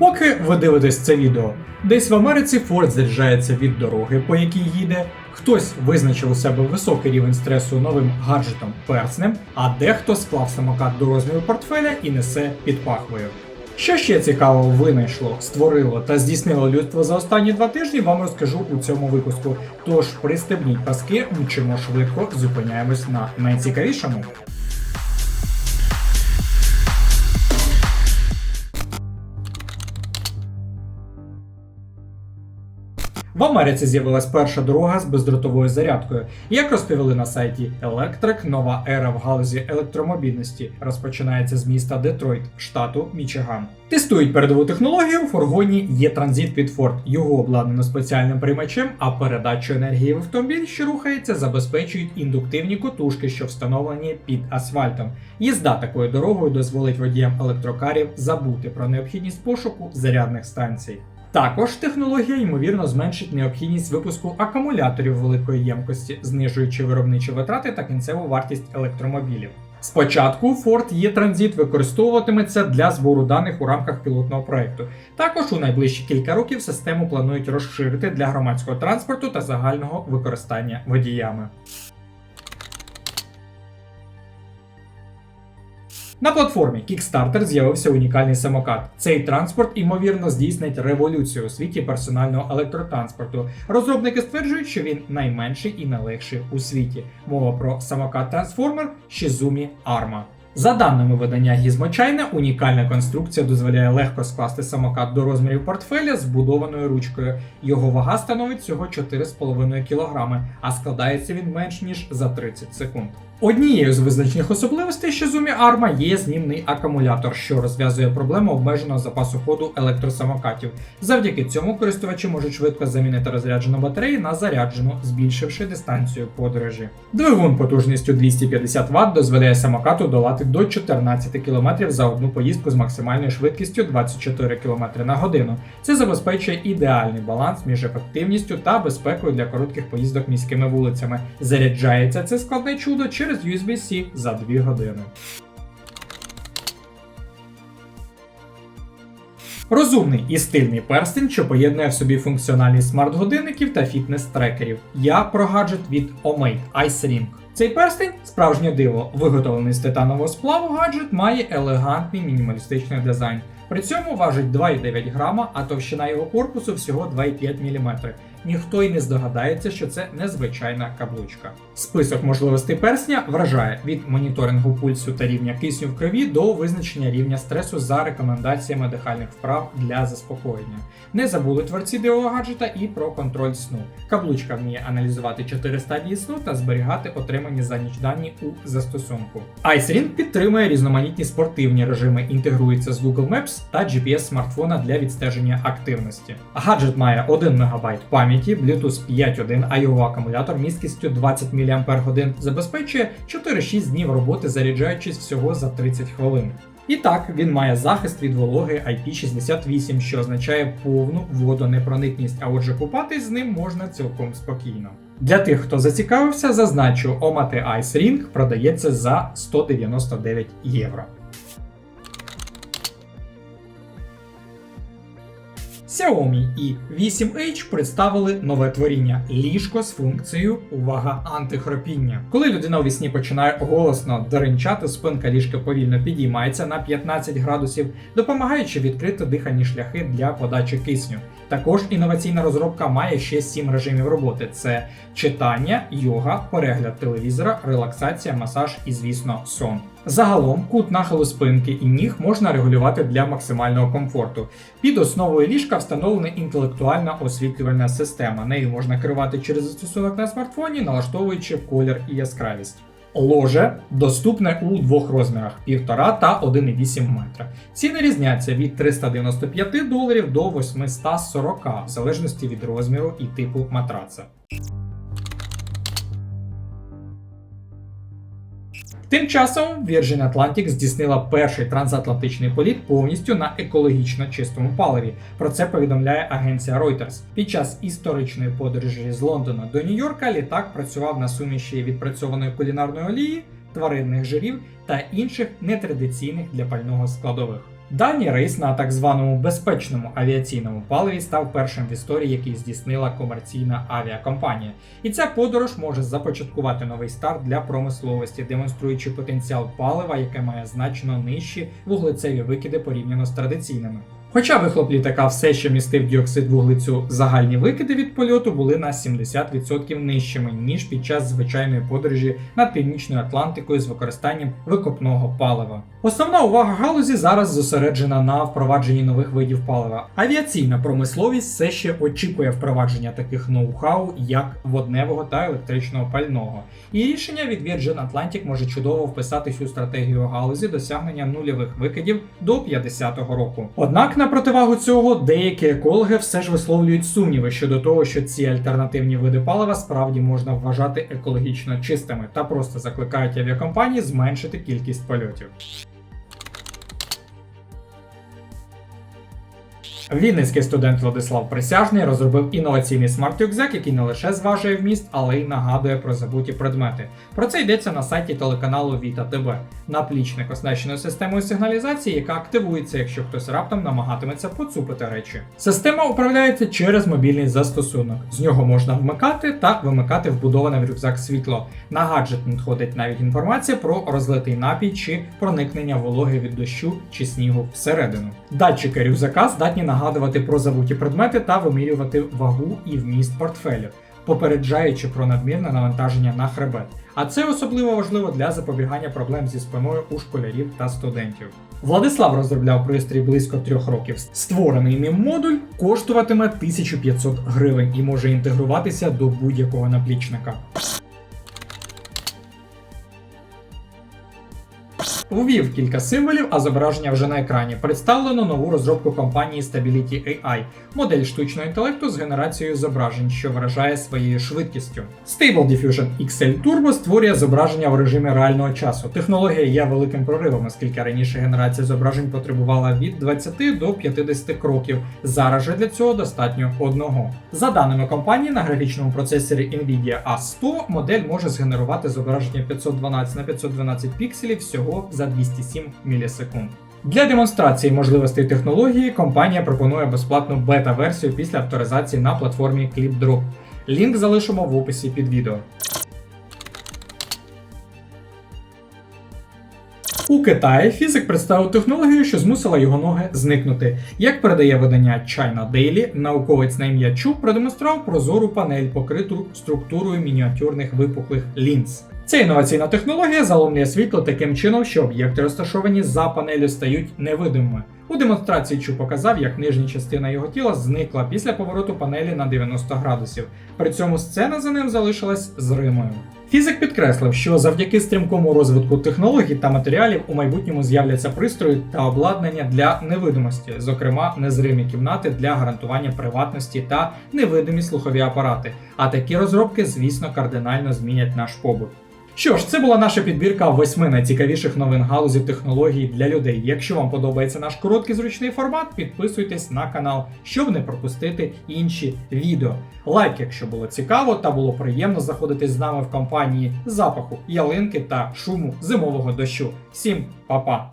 Поки ви дивитесь це відео, десь в Америці Ford заряджається від дороги, по якій їде. Хтось визначив у себе високий рівень стресу новим гаджетом перснем, а дехто склав самокат до розміру портфеля і несе під пахвою. Що ще цікавого винайшло, створило та здійснило людство за останні два тижні, вам розкажу у цьому випуску. Тож пристебніть паски, мчимо швидко, зупиняємось на найцікавішому. В Америці з'явилась перша дорога з бездротовою зарядкою. Як розповіли на сайті Electric, нова ера в галузі електромобільності розпочинається з міста Детройт, штату Мічиган. Тестують передову технологію. У фургоні є транзит від Ford. Його обладнано спеціальним приймачем, а передачу енергії в автомобіль, що рухається, забезпечують індуктивні котушки, що встановлені під асфальтом. Їзда такою дорогою дозволить водіям електрокарів забути про необхідність пошуку зарядних станцій. Також технологія ймовірно зменшить необхідність випуску акумуляторів великої ємкості, знижуючи виробничі витрати та кінцеву вартість електромобілів. Спочатку Ford E-Transit використовуватиметься для збору даних у рамках пілотного проекту. Також у найближчі кілька років систему планують розширити для громадського транспорту та загального використання водіями. На платформі Kickstarter з'явився унікальний самокат. Цей транспорт, ймовірно, здійснить революцію у світі персонального електротранспорту. Розробники стверджують, що він найменший і найлегший у світі. Мова про самокат трансформер Shizumi Arma. За даними видання Gizmo унікальна конструкція дозволяє легко скласти самокат до розмірів портфеля з вбудованою ручкою. Його вага становить всього 4,5 кг, а складається він менш ніж за 30 секунд. Однією з визначних особливостей Shizumi Arma є знімний акумулятор, що розв'язує проблему обмеженого запасу ходу електросамокатів. Завдяки цьому користувачі можуть швидко замінити розряджену батарею на заряджену, збільшивши дистанцію подорожі. Двигун потужністю 250 Вт дозволяє самокату долати до 14 км за одну поїздку з максимальною швидкістю 24 км на годину. Це забезпечує ідеальний баланс між ефективністю та безпекою для коротких поїздок міськими вулицями. Заряджається це складне чудо через USB-C за 2 години. Розумний і стильний перстень, що поєднує в собі функціональність смарт-годинників та фітнес-трекерів. Я про гаджет від Omate Ice Ring. Цей перстень справжнє диво, виготовлений з титанового сплаву гаджет має елегантний мінімалістичний дизайн. При цьому важить 2,9 грама, а товщина його корпусу всього 2,5 мм. Ніхто й не здогадається, що це незвичайна каблучка. Список можливостей персня вражає від моніторингу пульсу та рівня кисню в крові до визначення рівня стресу за рекомендаціями дихальних вправ для заспокоєння. Не забули творці гаджета і про контроль сну. Каблучка вміє аналізувати 4 стадії сну та зберігати отримані за ніч дані у застосунку. iSring підтримує різноманітні спортивні режими, інтегрується з Google Maps та GPS смартфона для відстеження активності. Гаджет має 1 МБ пам'яті, Bluetooth 5.1, а його акумулятор місткістю 20 мАч забезпечує 4-6 днів роботи, заряджаючись всього за 30 хвилин. І так, він має захист від вологи IP68, що означає повну водонепроникність, а отже купатись з ним можна цілком спокійно. Для тих, хто зацікавився, зазначу, Omate Ice Ring продається за 199 євро. Xiaomi і 8H представили нове творіння ліжко з функцією увага антихропіння. Коли людина у вісні починає голосно деренчати, спинка ліжка повільно підіймається на 15 градусів, допомагаючи відкрити дихальні шляхи для подачі кисню. Також інноваційна розробка має ще 7 режимів роботи: це читання, йога, перегляд телевізора, релаксація, масаж і, звісно, сон. Загалом кут нахилу спинки і ніг можна регулювати для максимального комфорту. Під основою ліжка встановлена інтелектуальна освітлювальна система. Нею можна керувати через застосунок на смартфоні, налаштовуючи колір і яскравість. Ложе доступне у двох розмірах 1,5 та 1,8 метра. Ціни різняться від 395 доларів до 840, в залежності від розміру і типу матраца. Тим часом Virgin Atlantic здійснила перший трансатлантичний політ повністю на екологічно чистому паливі. Про це повідомляє агенція Reuters. Під час історичної подорожі з Лондона до Нью-Йорка літак працював на суміші відпрацьованої кулінарної олії, тваринних жирів та інших нетрадиційних для пального складових. Дальній рейс на так званому безпечному авіаційному паливі став першим в історії, який здійснила комерційна авіакомпанія. І ця подорож може започаткувати новий старт для промисловості, демонструючи потенціал палива, яке має значно нижчі вуглецеві викиди порівняно з традиційними. Хоча вихлоп літака все ще містив діоксид вуглецю, загальні викиди від польоту були на 70% нижчими, ніж під час звичайної подорожі над північною Атлантикою з використанням викопного палива. Основна увага галузі зараз зосереджена на впровадженні нових видів палива. Авіаційна промисловість все ще очікує впровадження таких ноу-хау, як водневого та електричного пального. І рішення від Virgin Atlantic може чудово вписатись у стратегію галузі досягнення нульових викидів до 50-го року. Однак, на противагу цього, деякі екологи все ж висловлюють сумніви щодо того, що ці альтернативні види палива справді можна вважати екологічно чистими та просто закликають авіакомпанії зменшити кількість польотів. Вінницький студент Владислав Присяжний розробив інноваційний смарт-рюкзак, який не лише зважує вміст, але й нагадує про забуті предмети. Про це йдеться на сайті телеканалу Віта ТБ. Наплічник оснащено системою сигналізації, яка активується, якщо хтось раптом намагатиметься поцупити речі. Система управляється через мобільний застосунок. З нього можна вмикати та вимикати вбудоване в рюкзак світло. На гаджет надходить навіть інформація про розлитий напій чи проникнення вологи від дощу чи снігу всередину. Датчики рюкзака здатні нагадувати про забуті предмети та вимірювати вагу і вміст портфелю, попереджаючи про надмірне навантаження на хребет. А це особливо важливо для запобігання проблем зі спиною у школярів та студентів. Владислав розробляв пристрій близько трьох років. Створений ним модуль коштуватиме 1500 гривень і може інтегруватися до будь-якого наплічника. Ввів кілька символів, а зображення вже на екрані. Представлено нову розробку компанії Stability AI, модель штучного інтелекту з генерацією зображень, що вражає своєю швидкістю. Stable Diffusion XL Turbo створює зображення в режимі реального часу. Технологія є великим проривом, оскільки раніше генерація зображень потребувала від 20 до 50 кроків. Зараз же для цього достатньо одного. За даними компанії, на графічному процесорі Nvidia A100 модель може згенерувати зображення 512 на 512 пікселів всього за 207 мілісекунд. Для демонстрації можливостей технології компанія пропонує безплатну бета-версію після авторизації на платформі ClipDrop. Лінк залишимо в описі під відео. У Китаї фізик представив технологію, що змусила його ноги зникнути. Як передає видання China Daily, науковець на ім'я Чу продемонстрував прозору панель, покриту структурою мініатюрних випуклих лінз. Ця інноваційна технологія заломлює світло таким чином, що об'єкти, розташовані за панелю, стають невидимими. У демонстрації Чу показав, як нижня частина його тіла зникла після повороту панелі на 90 градусів. При цьому сцена за ним залишилась зримою. Фізик підкреслив, що завдяки стрімкому розвитку технологій та матеріалів у майбутньому з'являться пристрої та обладнання для невидимості, зокрема незримі кімнати для гарантування приватності та невидимі слухові апарати. А такі розробки, звісно, кардинально змінять наш побут. Що ж, це була наша підбірка восьми найцікавіших новин галузі технологій для людей. Якщо вам подобається наш короткий зручний формат, підписуйтесь на канал, щоб не пропустити інші відео. Лайк, якщо було цікаво та було приємно знаходитись з нами в компанії запаху, ялинки та шуму зимового дощу. Всім па-па!